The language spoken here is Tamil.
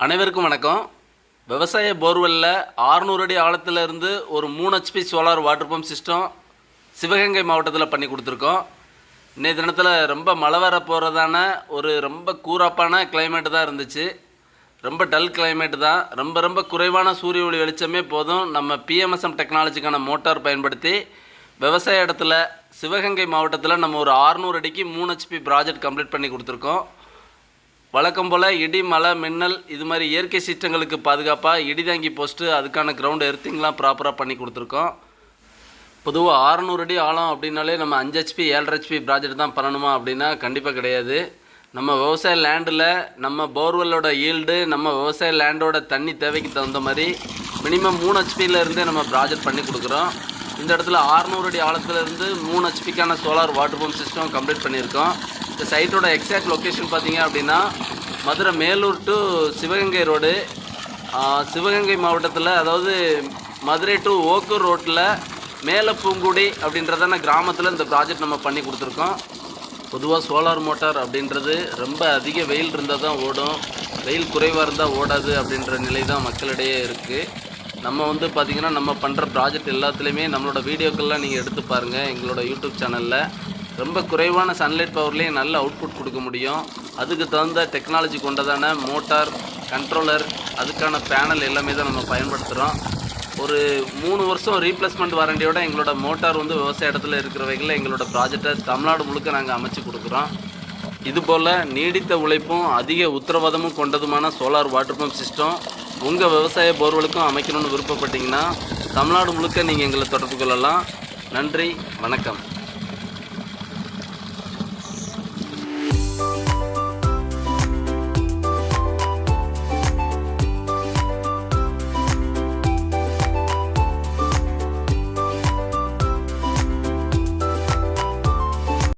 அனைவருக்கும் வணக்கம். விவசாய போர்வெல்லில் 600 அடி ஆழத்தில் இருந்து ஒரு மூணு HP solar water pump system Sivaganga மாவட்டத்தில் பண்ணி கொடுத்துருக்கோம். இன்றைய தினத்தில் ரொம்ப மழை வர போகிறதான ஒரு ரொம்ப கூராப்பான கிளைமேட்டு தான் இருந்துச்சு. ரொம்ப டல் கிளைமேட்டு தான். ரொம்ப ரொம்ப குறைவான சூரிய ஒளி வெளிச்சமே போதும். நம்ம பிஎம்எஸ்எம் டெக்னாலஜிக்கான மோட்டார் பயன்படுத்தி விவசாய இடத்துல சிவகங்கை மாவட்டத்தில் நம்ம ஒரு 600 அடிக்கு மூணு ஹெச்பி ப்ராஜெக்ட் கம்ப்ளீட் பண்ணி கொடுத்துருக்கோம். வழக்கம் போல் இடி மழை மின்னல் இது மாதிரி இயற்கை சீற்றங்களுக்கு பாதுகாப்பாக இடி தாங்கி போஸ்ட்டு அதுக்கான கிரவுண்டு எர்த்திங்லாம் ப்ராப்பராக பண்ணி கொடுத்துருக்கோம். பொதுவாக 600 அடி ஆழம் அப்படின்னாலே நம்ம அஞ்சு ஹெச்பி ஏழரை ஹெச்பி ப்ராஜெக்ட் தான் பண்ணணுமா அப்படின்னா கண்டிப்பாக கிடையாது. நம்ம விவசாய லேண்டில் நம்ம போர்வெல்லோட ஈல்டு நம்ம விவசாய லேண்டோட தண்ணி தேவைக்கு தகுந்த மாதிரி மினிமம் மூணு ஹெச்பியிலேருந்தே நம்ம ப்ராஜெக்ட் பண்ணி கொடுக்குறோம். இந்த இடத்துல 600 அடி ஆழத்துலேருந்து மூணு ஹெச்பிக்கான solar water pump system complete பண்ணியிருக்கோம். இந்த சைட்டோட எக்ஸாக்ட் லொக்கேஷன் பார்த்தீங்க அப்படின்னா மதுரை மேலூர் டு சிவகங்கை ரோடு சிவகங்கை மாவட்டத்தில் அதாவது மதுரை டு ஓக்கூர் ரோட்டில் மேலே பூங்குடி அப்படின்றதான கிராமத்தில் இந்த ப்ராஜெக்ட் நம்ம பண்ணி கொடுத்துருக்கோம். பொதுவாக சோலார் மோட்டார் அப்படின்றது ரொம்ப அதிக வெயில் இருந்தால் தான் ஓடும். வெயில் குறைவாக இருந்தால் ஓடாது அப்படின்ற நிலை தான் மக்களிடையே இருக்குது நம்ம வந்து பார்த்திங்கன்னா நம்ம பண்ணுற ப்ராஜெக்ட் எல்லாத்துலேயுமே நம்மளோட வீடியோக்கள்லாம் நீங்கள் எடுத்து பாருங்கள் எங்களோட யூடியூப் சேனலில் ரொம்ப குறைவான சன்லைட் பவர்லேயும் நல்ல அவுட்புட் கொடுக்க முடியும். அதுக்கு தகுந்த டெக்னாலஜி கொண்டதான மோட்டார் கண்ட்ரோலர் அதுக்கான பேனல் எல்லாமே தான் நம்ம பயன்படுத்துகிறோம் ஒரு மூணு வருஷம் ரீப்ளேஸ்மெண்ட் வாரண்டியோட எங்களோட மோட்டார் வந்து விவசாய இடத்துல இருக்கிறவைகளில் எங்களோட ப்ராஜெக்டை தமிழ்நாடு முழுக்க நாங்கள் அமைச்சு கொடுக்குறோம். இதுபோல் நீடித்த உழைப்பும் அதிக உத்தரவாதமும் கொண்டதுமான சோலார் வாட்டர் பம்ப் சிஸ்டம் உங்கள் விவசாய போர்வெலுக்கும் அமைக்கணும்னு விருப்பப்பட்டீங்கன்னா தமிழ்நாடு முழுக்க நீங்கள் எங்களை தொடர்பு கொள்ளலாம். நன்றி வணக்கம்.